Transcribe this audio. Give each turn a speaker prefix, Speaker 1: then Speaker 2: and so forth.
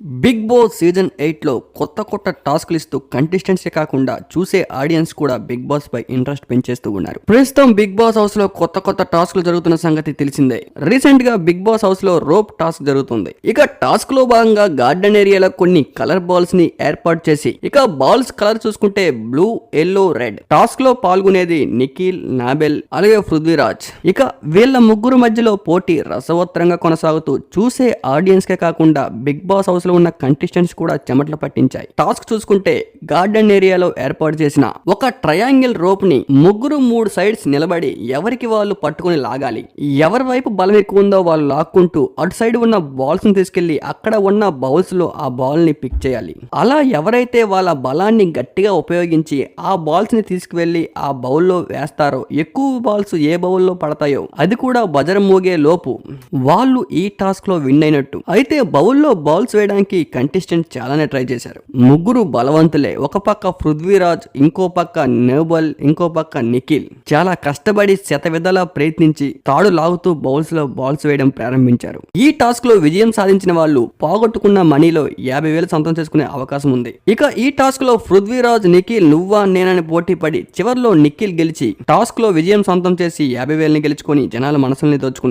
Speaker 1: Big boss season ఎయిట్లో కొత్త కొత్త టాస్క్లు ఇస్తూ కంటెస్టెంట్సే కాకుండా చూసే ఆడియన్స్ కూడా బిగ్ బాస్ పై ఇంట్రెస్ట్ పెంచేస్తూ ఉన్నారు. ప్రస్తుతం బిగ్ బాస్ హౌస్లో కొత్త కొత్త టాస్క్లు జరుగుతున్న సంగతి తెలిసిందే. రీసెంట్గా బిగ్ బాస్ హౌస్లో రోప్ టాస్క్ జరుగుతుంది. ఇక టాస్క్లో భాగంగా గార్డెన్ ఏరియాలో కొన్ని కలర్ బాల్స్ని ఏర్పాటు చేసి ఇక బాల్స్ కలర్ చూసుకుంటే బ్లూ ఎల్లో రెడ్. టాస్క్లో పాల్గొనేది నిఖిల్ నాబెల్ అలాగే పృథ్వీరాజ్. ఇక వీళ్ళ ముగ్గురు మధ్యలో పోటీ రసవత్తరంగా కొనసాగుతూ చూసే ఆడియన్స్ కే కాకుండా బిగ్ బాస్ హౌస్ లో ఉన్న కంటెస్టెంట్స్ కూడా చెమటలు పట్టించాయి. టాస్క్ చూసుకుంటే గార్డెన్ ఏరియాలో ఏర్పాటు చేసిన ఒక ట్రయాంగిల్ రోప్ని ముగ్గురు మూడు సైడ్స్ నిలబడి ఎవరికి వాళ్ళు పట్టుకుని లాగాలి? ఎవరి వైపు బలం ఎక్కువ ఉందో వాళ్ళు లాక్కుంటూ అటు సైడ్ ఉన్న బాల్స్ని తీసుకెళ్ళి అక్కడ ఉన్న బౌల్స్లో ఆ బాల్ని పిక్ చేయాలి. అలా ఎవరైతే వాళ్ళ బలాన్ని గట్టిగా ఉపయోగించి ఆ బాల్స్ని తీసుకువెళ్ళి ఆ బౌల్లో వేస్తారో ఎక్కువ బాల్స్ ఏ బౌల్లో పడతాయో అది కూడా బజర్ మోగే లోపు. వాళ్ళు ఈ టాస్క్లో విన్ అయినట్టు. అయితే బౌల్లో బాల్స్ వేయడానికి కంటెస్టెంట్ చాలానే ట్రై చేశారు. ముగ్గురు బలవంతులే. ఒక పక్క పృథ్వీరాజ్ ఇంకో పక్క నోబల్ ఇంకో పక్క నిఖిల్. చాలా కష్టపడి శతవిధాలా ప్రయత్నించి తాడు లాగుతూ బౌల్స్లో బాల్స్ వేయడం ప్రారంభించారు. ఈ టాస్క్లో విజయం సాధించిన వాళ్ళు పోగొట్టుకున్న మనీలో యాభై వేలు సొంతం చేసుకునే అవకాశం ఉంది. ఇక ఈ టాస్క్లో పృథ్వీరాజ్ నిఖిల్ నువ్వా నేనని పోటీ పడి చివరిలో నిఖిల్ గెలిచి టాస్క్లో విజయం సొంతం చేసి యాభై వేలని గెలుచుకొని జనాల మనసుల్ని దోచుకున్నాడు.